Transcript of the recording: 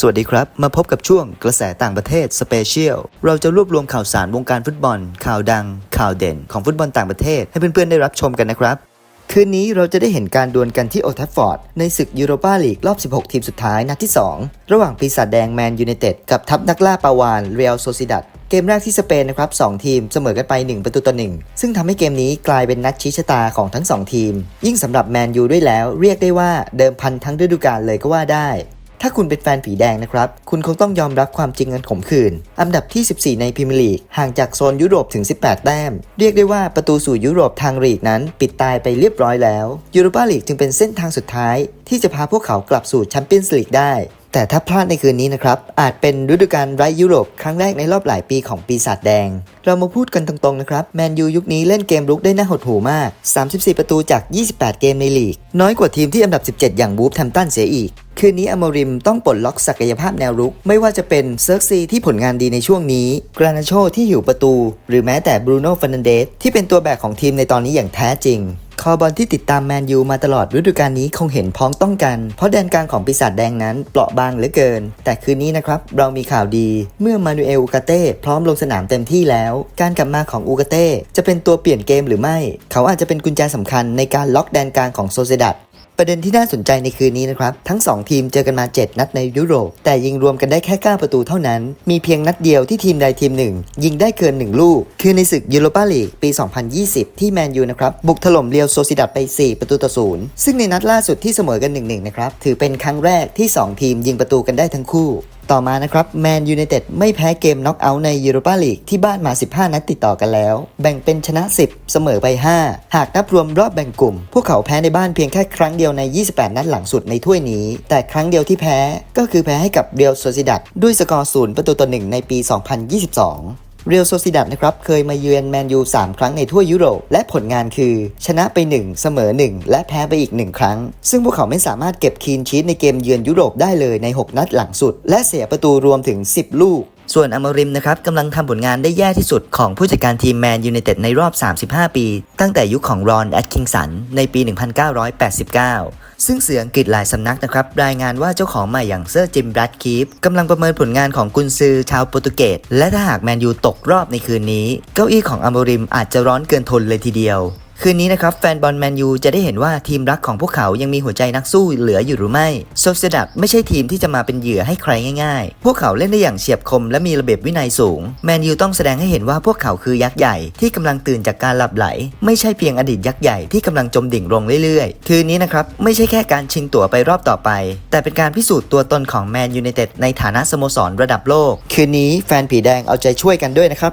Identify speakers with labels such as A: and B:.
A: สวัสดีครับ มาพบกับช่วงกระแสต่างประเทศสเปเชียล เราจะรวบรวมข่าวสารวงการฟุตบอล ข่าวดัง ข่าวเด่นของฟุตบอลต่างประเทศ ให้เพื่อนๆได้รับชมกันนะครับ คืนนี้เราจะได้เห็นการดวลกันที่โอทัฟฟอร์ด ในศึกยูโรปาลีกรอบ 16 ทีมสุดท้ายนัดที่ 2 ระหว่างปีศาจแดงแมนยูไนเต็ดกับทัพนักล่าปาวานเรอัลโซซิดัดเกมแรกที่สเปนนะครับ2ทีมเสมอกันไป 1 ประตูต่อ1ซึ่งทำให้เกมนี้กลายเป็นนัดชี้ชะตาของทั้ง 2 ทีม ยิ่งสำหรับแมนยูด้วยแล้ว เรียกได้ว่าเดิมพันทั้งฤดูกาลเลยก็ว่าได้ ถ้าคุณเป็นแฟนผีแดงนะครับ คุณคงต้องยอมรับความจริงกันขมขื่นอันดับที่ 14 ในพรีเมียร์ลีก ห่างจากโซนยุโรปถึง 18 แต้ม เรียกได้ว่าประตูสู่ยุโรปทางลีกนั้น ปิดตายไปเรียบร้อยแล้วยูโรปาลีกจึงเป็นเส้นทางสุดท้าย ที่จะพาพวกเขากลับสู่แชมเปี้ยนส์ลีกได้ แต่ถ้าพลาดในคืนนี้นะครับ อาจเป็นฤดูกาลไร้ยุโรปครั้งแรกในรอบหลายปีของปีศาจแดง เรามาพูดกันตรงๆนะครับ แมนยูยุคนี้เล่นเกมรุกได้น่าหดหูมาก 34 ประตูจาก 28 เกมในลีก น้อยกว่าทีมที่อันดับ 17 อย่างบูฟแทมตันเสียอีก คืนนี้อมริมต้องปลดล็อกศักยภาพแนวรุก ไม่ว่าจะเป็นเซิร์กซีที่ผลงานดีในช่วงนี้ กรานาโชที่หิวประตู หรือแม้แต่บรูโน่ฟ r นันเดสที่เป็นตัวแบกของทีมในตอนนี้อย่างแท้จริง คอบอลที่ติดตามแมนยูมาตลอดฤดูกาลนี้คงเห็นพ้องต้องกัน เพราะแดนกลางของปีศาจแดงนั้นเปราะบางเหลือเกิน แต่คืนนี้นะครับ เรามีข่าวดี เมื่อมานูเอลอูกาเต้พร้อมลงสนามเต็มที่แล้ว การกลับมาของอูกาเต้จะเป็นตัวเปลี่ยนเกมหรือไม่ เขาอาจจะเป็นกุญแจสำคัญในการล็อกแดนกลางของโซเซดัต ประเด็นที่น่าสนใจในคืนนี้นะครับ ทั้ง 2 ทีมเจอกันมา 7 นัดในยุโรป แต่ยิงรวมกันได้แค่ 9 ประตูเท่านั้น มีเพียงนัดเดียวที่ทีมใดทีมหนึ่ง ยิงได้เกิน 1 ลูก คือในศึกยูโรปาลีกปี 2020 ที่แมนยูนะครับ บุกถล่มเรียวโซซิดัดไป 4 ประตูต่อศูนย์ซึ่งในนัดล่าสุดที่เสมอกัน 1-1 นะครับ ถือเป็นครั้งแรกที่ 2 ทีมยิงประตูกันได้ทั้งคู่ ต่อมานะครับแมนยูไนเต็ดไม่แพ้เกมน็อกเอาท์ในยูโรปาลีกที่บ้านมา 15 นัดติดต่อกันแล้ว แบ่งเป็นชนะ 10 เสมอไป 5 หากนับรวมรอบแบ่งกลุ่ม พวกเขาแพ้ในบ้านเพียงแค่ครั้งเดียวใน 28 นัดหลังสุดในถ้วยนี้ แต่ครั้งเดียวที่แพ้ก็คือแพ้ให้กับเรียวโซซิดัดด้วยสกอร์ศูนย์ประตูต่อหนึ่งในปี 2022 เรียลโซซิดัดนะครับเคยมาเยือนแมนยู3 ครั้งในทั่วยุโรป และผลงานคือ ชนะไป 1 เสมอ 1 และแพ้ไปอีก 1 ครั้ง ซึ่งพวกเขาไม่สามารถเก็บคีนชีตในเกมเยือนยุโรปได้เลยใน 6 นัดหลังสุด และเสียประตูรวมถึง 10 ลูกส่วนอมริมนะครับกำลังทำผลงานได้แย่ที่สุดของผู้จัดการทีมแมนยูไนเต็ดในรอบ 35 ปี ตั้งแต่ยุคของรอนแอตคิงสันในปี 1989 ซึ่งเสื่ออังกฤษหลายสำนักนะครับ รายงานว่าเจ้าของใหม่อย่างเซอร์จิมแบรดคีฟกำลังประเมินผลงานของกุนซือชาวโปรตุเกสและถ้าหากแมนยูตกรอบในคืนนี้ เก้าอี้ของอัมบริมอาจจะร้อนเกินทนเลยทีเดียว คืนนี้นะครับแฟนบอลแมนยูจะได้เห็นว่าทีมรักของพวกเขายังมีหัวใจนักสู้เหลืออยู่หรือไม่โซเซดัดไม่ใช่ทีมที่จะมาเป็นเหยื่อให้ใครง่าย ๆ พวกเขาเล่นได้อย่างเฉียบคมและมีระเบียบวินัยสูง แมนยูต้องแสดงให้เห็นว่าพวกเขาคือยักษ์ใหญ่ที่กำลังตื่นจากการหลับไหล ไม่ใช่เพียงอดีตยักษ์ใหญ่ที่กำลังจมดิ่งลงเรื่อยๆ คืนนี้นะครับไม่ใช่แค่การชิงตั๋วไปรอบต่อไป แต่เป็นการพิสูจน์ตัวตนของแมนยูไนเต็ดในฐานะสโมสรระดับโลก คืนนี้แฟนผีแดงเอาใจช่วยกันด้วยนะครับ